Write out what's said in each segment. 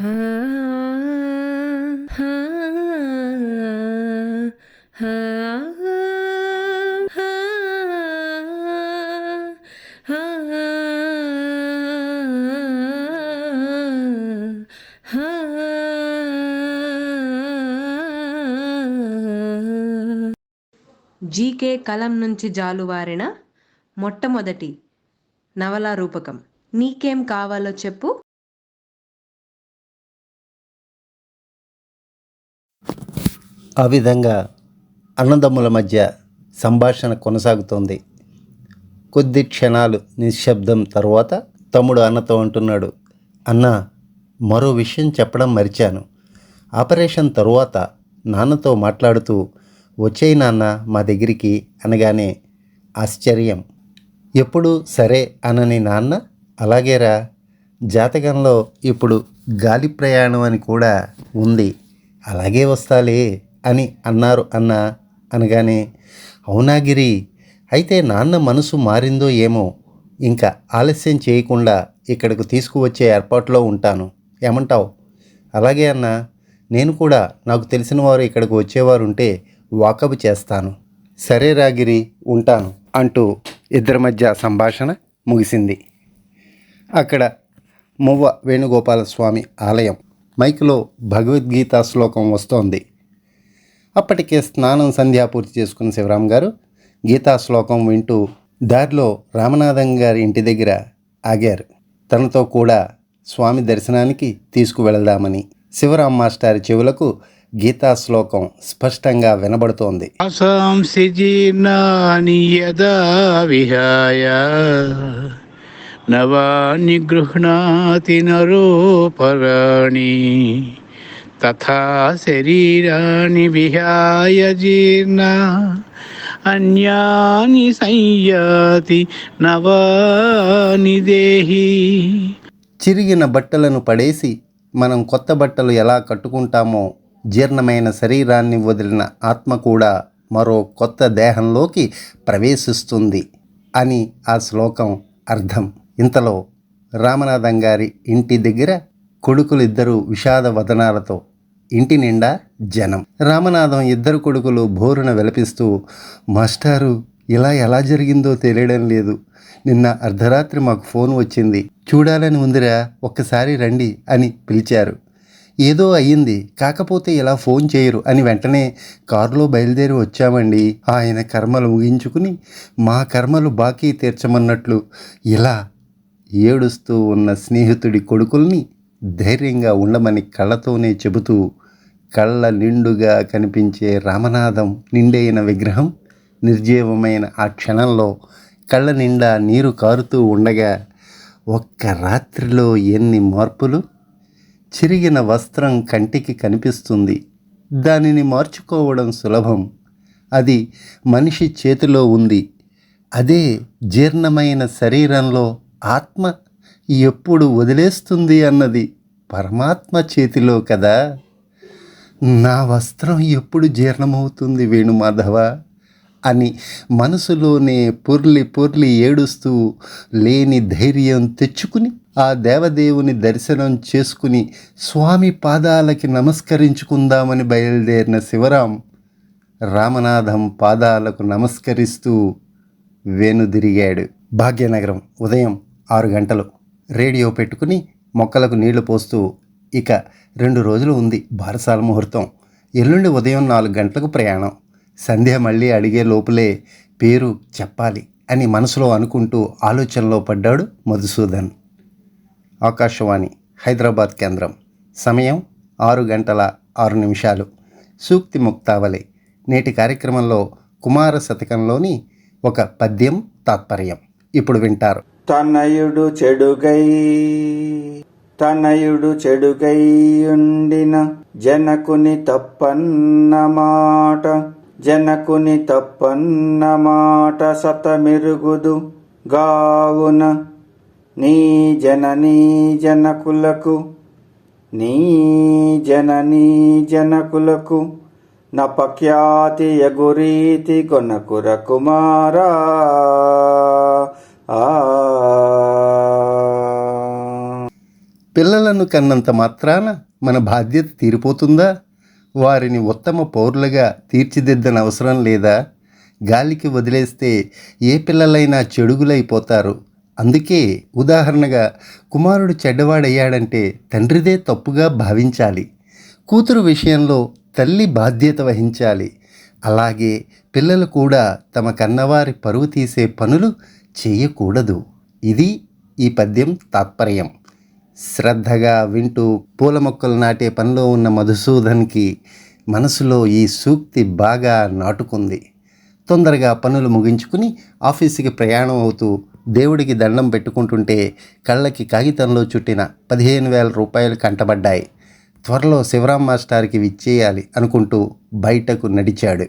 GK కలం నుంచి జాలువారిన మొట్టమొదటి నవలా రూపకం. నీకేం కావాలో చెప్పు. ఆ విధంగా అన్నదమ్ముల మధ్య సంభాషణ కొనసాగుతోంది. కొద్ది క్షణాలు నిశ్శబ్దం తర్వాత తమ్ముడు అన్నతో అంటున్నాడు అన్న మరో విషయం చెప్పడం మరిచాను. ఆపరేషన్ తరువాత నాన్నతో మాట్లాడుతూ వచ్చే నాన్న మా దగ్గరికి అనగానే ఆశ్చర్యం. ఎప్పుడు సరే అనని నాన్న అలాగేరా. జాతకంలో ఇప్పుడు గాలి ప్రయాణం అని కూడా ఉంది. అలాగే వస్తాలే. అని అన్నారు అన్న అనగానే అవునాగిరి అయితే నాన్న మనసు మారిందో ఏమో ఇంకా ఆలస్యం చేయకుండా ఇక్కడికి తీసుకువచ్చే ఏర్పాట్లో ఉంటాను. ఏమంటావు? అలాగే అన్న నేను కూడా నాకు తెలిసిన వారు ఇక్కడికి వచ్చేవారు ఉంటే వాకబు చేస్తాను. సరే రాగిరి ఉంటాను అంటూ ఇద్దరి మధ్య సంభాషణ ముగిసింది. అక్కడ మువ్వ వేణుగోపాల స్వామి ఆలయం. మైక్లో భగవద్గీత శ్లోకం వస్తోంది. అప్పటికే స్నానం సంధ్యా పూర్తి చేసుకున్న శివరాం గారు గీతా శ్లోకం వింటూ దారిలో రామనాథం గారి ఇంటి దగ్గర ఆగారు. తనతో కూడా స్వామి దర్శనానికి తీసుకువెళదామని శివరాం మాస్టారి చెవులకు గీతా శ్లోకం స్పష్టంగా వినబడుతోంది. వాసాంసి జీర్ణాని యదా విహాయ నవాని గృహ్ణాతి నరోపరాణి తథా శరీరాణి విహాయ జీర్ణ. అన్యాని సంయాతి నవాని దేహి. చిరిగిన బట్టలను పడేసి మనం కొత్త బట్టలు ఎలా కట్టుకుంటామో జీర్ణమైన శరీరాన్ని వదిలిన ఆత్మ కూడా మరో కొత్త దేహంలోకి ప్రవేశిస్తుంది అని ఆ శ్లోకం అర్థం. ఇంతలో రామనాథం గారి ఇంటి దగ్గర కొడుకులిద్దరూ విషాద వదనాలతో ఇంటి నిండా జనం. రామనాథం ఇద్దరు కొడుకులు బోరున విలపిస్తూ మాస్టారు ఇలా ఎలా జరిగిందో తెలియడం లేదు. నిన్న అర్ధరాత్రి మాకు ఫోన్ వచ్చింది. చూడాలని ఉందిరా ఒక్కసారి రండి అని పిలిచారు. ఏదో అయ్యింది కాకపోతే ఇలా ఫోన్ చేయరు అని వెంటనే కారులో బయలుదేరి వచ్చామండి. ఆయన కర్మలు ముగించుకుని మా కర్మలు బాకీ తీర్చమన్నట్లు ఇలా ఏడుస్తూ ఉన్న స్నేహితుడి కొడుకుల్ని ధైర్యంగా ఉండమని కళ్ళతోనే చెబుతూ కళ్ళ నిండుగా కనిపించే రామనాథం నిండైన విగ్రహం నిర్జీవమైన ఆ క్షణంలో కళ్ళ నిండా నీరు కారుతూ ఉండగా ఒక్క రాత్రిలో ఎన్ని మార్పులు? చిరిగిన వస్త్రం కంటికి కనిపిస్తుంది. దానిని మార్చుకోవడం సులభం. అది మనిషి చేతిలో ఉంది. అదే జీర్ణమైన శరీరంలో ఆత్మ ఎప్పుడు వదిలేస్తుంది అన్నది పరమాత్మ చేతిలో కదా? నా వస్త్రం ఎప్పుడు జీర్ణమవుతుంది వేణుమాధవ? అని మనసులోనే పొర్లి పొర్లి ఏడుస్తూ లేని ధైర్యం తెచ్చుకుని ఆ దేవదేవుని దర్శనం చేసుకుని స్వామి పాదాలకి నమస్కరించుకుందామని బయలుదేరిన శివరాం రామనాథం పాదాలకు నమస్కరిస్తూ వేణుదిరిగాడు. భాగ్యనగరం ఉదయం ఆరు గంటలు. రేడియో పెట్టుకుని మొక్కలకు నీళ్ళు పోస్తూ ఇక రెండు రోజులు ఉంది బారసాల ముహూర్తం. ఎల్లుండి ఉదయం నాలుగు గంటలకు ప్రయాణం. సంధ్య మళ్ళీ అడిగే లోపలే పేరు చెప్పాలి అని మనసులో అనుకుంటూ ఆలోచనలో పడ్డాడు మధుసూదన్. ఆకాశవాణి హైదరాబాద్ కేంద్రం. సమయం ఆరు గంటల ఆరు నిమిషాలు. సూక్తి ముక్తావళి. నేటి కార్యక్రమంలో కుమార శతకంలోని ఒక పద్యం తాత్పర్యం. ఇప్పుడు వింటారు. తన్నయుడు చెడుగై తనయుడు చెడుగై ఉండిన జనకుని తప్పన్న మాట జనకుని తప్పన్న మాట సతమిరుగుదు గావున. నీ జననీ జనకులకు నీ జననీ జనకులకు నపఖ్యాతి యగురీతి కొనకుర కుమారా. ఆ పిల్లలను కన్నంత మాత్రాన మన బాధ్యత తీరిపోతుందా? వారిని ఉత్తమ పౌరులుగా తీర్చిదిద్దన అవసరం లేదా? గాలికి వదిలేస్తే ఏ పిల్లలైనా చెడుగులైపోతారు. అందుకే ఉదాహరణగా కుమారుడు చెడ్డవాడయ్యాడంటే తండ్రిదే తప్పుగా భావించాలి. కూతురు విషయంలో తల్లి బాధ్యత వహించాలి. అలాగే పిల్లలు కూడా తమ కన్నవారి పరువు తీసే పనులు చేయకూడదు. ఇది ఈ పద్యం తాత్పర్యం. శ్రద్ధగా వింటూ పూల మొక్కలు నాటే పనిలో ఉన్న మధుసూదన్కి మనసులో ఈ సూక్తి బాగా నాటుకుంది. తొందరగా పనులు ముగించుకుని ఆఫీసుకి ప్రయాణం అవుతూ దేవుడికి దండం పెట్టుకుంటుంటే కళ్ళకి కాగితంలో చుట్టిన పదిహేను వేల రూపాయలు కంటబడ్డాయి. త్వరలో శివరాం మాస్టార్కి విచ్చేయాలి అనుకుంటూ బయటకు నడిచాడు.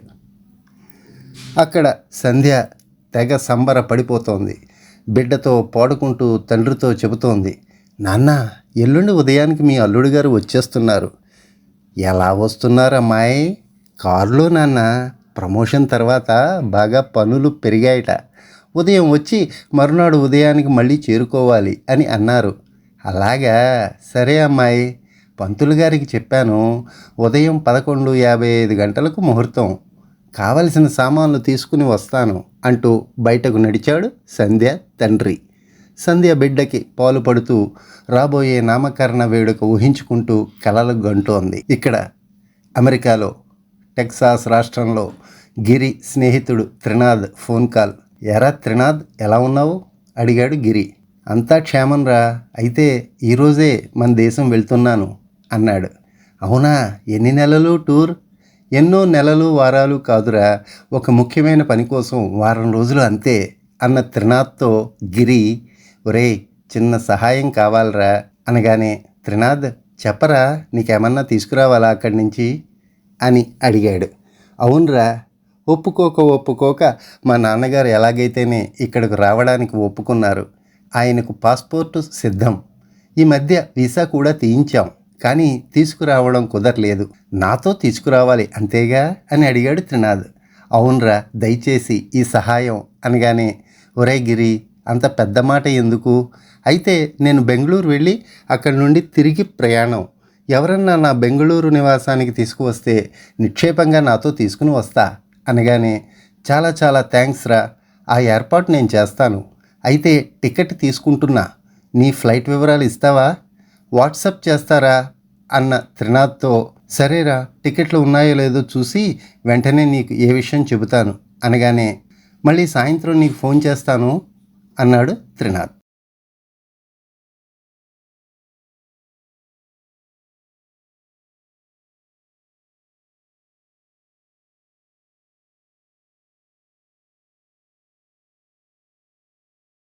అక్కడ సంధ్య తెగ సంబర పడిపోతోంది బిడ్డతో పాడుకుంటూ తండ్రితో చెబుతోంది. నాన్న ఎల్లుండి ఉదయానికి మీ అల్లుడు గారు వచ్చేస్తున్నారు. ఎలా వస్తున్నారు అమ్మాయి కారులో నాన్న ప్రమోషన్ తర్వాత బాగా పనులు పెరిగాయట. ఉదయం వచ్చి మరునాడు ఉదయానికి మళ్ళీ చేరుకోవాలి అని అన్నారు. అలాగా? సరే అమ్మాయి పంతులు గారికి చెప్పాను. ఉదయం పదకొండు యాభై ఐదు గంటలకు ముహూర్తం. కావలసిన సామాన్లు తీసుకుని వస్తాను అంటూ బయటకు నడిచాడు సంధ్య తండ్రి. సంధ్య బిడ్డకి పాలు పడుతూ రాబోయే నామకరణ వేడుక ఊహించుకుంటూ కలలు గంటోంది. ఇక్కడ అమెరికాలో టెక్సాస్ రాష్ట్రంలో గిరి స్నేహితుడు త్రినాథ్ ఫోన్ కాల్. ఎరా త్రినాథ్ ఎలా ఉన్నావు? అడిగాడు గిరి. అంతా క్షేమంరా అయితే ఈరోజే మన దేశం వెళ్తున్నాను అన్నాడు. అవునా? ఎన్ని నెలలు టూర్? ఎన్నో నెలలు వారాలు కాదురా. ఒక ముఖ్యమైన పని కోసం వారం రోజులు అంతే అన్న త్రినాథ్తో గిరి ఒరే చిన్న సహాయం కావాలరా? అనగానే త్రినాథ్ చెప్పరా నీకేమన్నా తీసుకురావాలా అక్కడి నుంచి? అని అడిగాడు. అవునరా ఒప్పుకోక ఒప్పుకోక మా నాన్నగారు ఎలాగైతేనే ఇక్కడికి రావడానికి ఒప్పుకున్నారు. ఆయనకు పాస్పోర్టు సిద్ధం. ఈ మధ్య వీసా కూడా తీయించాం కానీ తీసుకురావడం కుదరలేదు. నాతో తీసుకురావాలి అంతేగా? అని అడిగాడు త్రినాథ్. అవునరా దయచేసి ఈ సహాయం అనగానే ఒరే గిరి అంత పెద్ద మాట ఎందుకు? అయితే నేను బెంగళూరు వెళ్ళి అక్కడి నుండి తిరిగి ప్రయాణం. ఎవరన్నా నా బెంగళూరు నివాసానికి తీసుకువస్తే నిక్షేపంగా నాతో తీసుకుని వస్తా అనగానే చాలా చాలా థ్యాంక్స్ రా ఆ ఏర్పాటు నేను చేస్తాను. అయితే టికెట్ తీసుకుంటున్నా. నీ ఫ్లైట్ వివరాలు ఇస్తావా? వాట్సప్ చేస్తారా? అన్న త్రినాథ్తో సరేరా టికెట్లు ఉన్నాయో లేదో చూసి వెంటనే నీకు ఏ విషయం చెబుతాను. అనగానే మళ్ళీ సాయంత్రం నీకు ఫోన్ చేస్తాను. అన్నాడు త్రినాథ్.